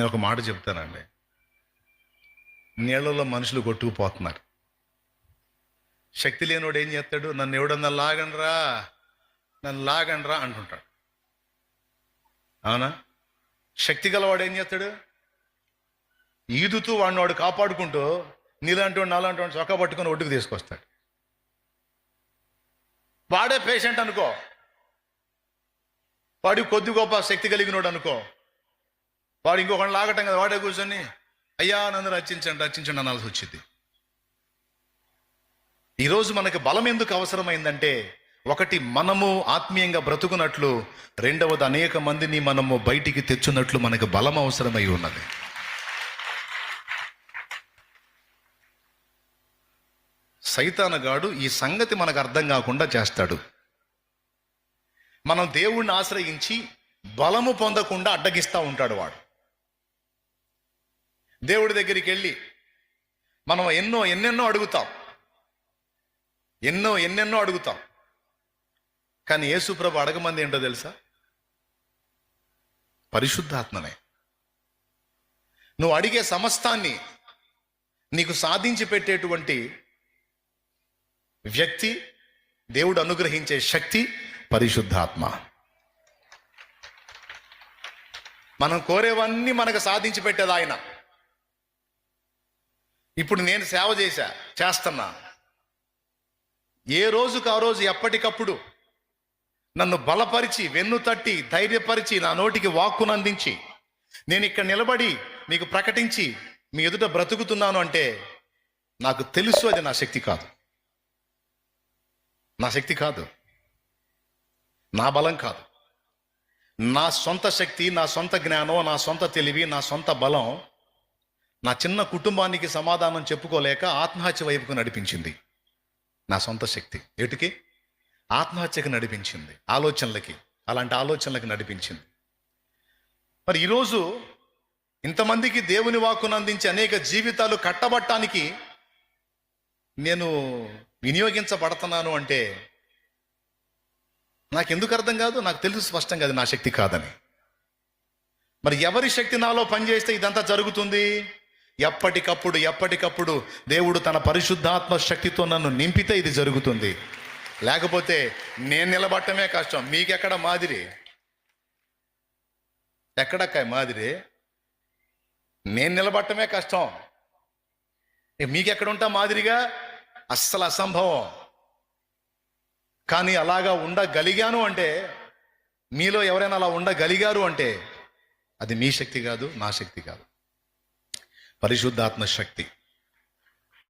నేను ఒక మాట చెప్తానండి. నీళ్ళలో మనుషులు కొట్టుకుపోతున్నారు. శక్తి లేనివాడు ఏం చేస్తాడు? నన్ను ఎవడన్నా లాగండ్రా? నన్ను లాగండ్రా అంటుంటాడు. అవునా? శక్తి గలవాడు ఏం చేస్తాడు? ఈదుతూ వాడిని వాడు కాపాడుకుంటూ నీలాంటి వాడు నాలాంటి వాడు చొక్కా పట్టుకొని ఒడ్డుకు తీసుకొస్తాడు. వాడే పేషెంట్ అనుకో. వాడి కొద్ది గొప్ప శక్తి కలిగినోడు అనుకో. వాడు ఇంకొకటి లాగటం కదా వాడే కూర్చొని అయ్యా నన్ను రచించండి రచించండి అనాల్సి వచ్చింది. ఈరోజు మనకి బలం ఎందుకు అవసరమైందంటే ఒకటి మనము ఆత్మీయంగా బ్రతుకున్నట్లు రెండవది అనేక మందిని మనము బయటికి తెచ్చున్నట్లు మనకు బలం అవసరమై ఉన్నది. సైతానగాడు ఈ సంగతి మనకు అర్థం కాకుండా చేస్తాడు. మనం దేవుణ్ణి ఆశ్రయించి బలము పొందకుండా అడ్డగిస్తూ ఉంటాడు వాడు. దేవుడి దగ్గరికి వెళ్ళి మనం ఎన్నో ఎన్నెన్నో అడుగుతాం. ఎన్నో ఎన్నెన్నో అడుగుతాం. కానీ యేసుప్రభు అడగమంది ఏంటో తెలుసా? పరిశుద్ధాత్మనే. నువ్వు అడిగే సమస్తాన్ని నీకు సాధించి పెట్టేటువంటి వ్యక్తి దేవుడు అనుగ్రహించే శక్తి పరిశుద్ధాత్మ. మనం కోరేవన్నీ మనకు సాధించి పెట్టేది ఆయన. ఇప్పుడు నేను సేవ చేశా చేస్తున్నా. ఏ రోజుకు ఆ రోజు ఎప్పటికప్పుడు నన్ను బలపరిచి వెన్ను తట్టి ధైర్యపరిచి నా నోటికి వాక్కును అందించి నేను ఇక్కడ నిలబడి మీకు ప్రకటించి మీ ఎదుట బ్రతుకుతున్నాను అంటే నాకు తెలుసు అది నా శక్తి కాదు. నా శక్తి కాదు. నా బలం కాదు. నా సొంత శక్తి నా సొంత జ్ఞానం నా సొంత తెలివి నా సొంత బలం నా చిన్న కుటుంబానికి సమాధానం చెప్పుకోలేక ఆత్మహత్య వైపుకు నడిపించింది. నా సొంత శక్తి. ఎటుకి ఆత్మహత్యకు నడిపించింది. ఆలోచనలకి. అలాంటి ఆలోచనలకు నడిపించింది. మరి ఈరోజు ఇంతమందికి దేవుని వాక్కును అందించి అనేక జీవితాలు కట్టబట్టానికి నేను వినియోగించబడుతున్నాను అంటే నాకు ఎందుకు అర్థం కాదు? నాకు తెలుసు స్పష్టంగా అది నా శక్తి కాదని. మరి ఎవరి శక్తి నాలో పనిచేస్తే ఇదంతా జరుగుతుంది? ఎప్పటికప్పుడు ఎప్పటికప్పుడు దేవుడు తన పరిశుద్ధాత్మ శక్తితో నన్ను నింపితే ఇది జరుగుతుంది. లేకపోతే నేను నిలబట్టమే కష్టం. మీకెక్కడ మాదిరి? ఎక్కడక్క మాదిరి? నేను నిలబట్టమే కష్టం. మీకెక్కడుంటా మాదిరిగా? అస్సలు అసంభవం. కానీ అలాగా ఉండగలిగాను అంటే మీలో ఎవరైనా అలా ఉండగలిగారు అంటే అది మీ శక్తి కాదు నా శక్తి కాదు. పరిశుద్ధాత్మ శక్తి.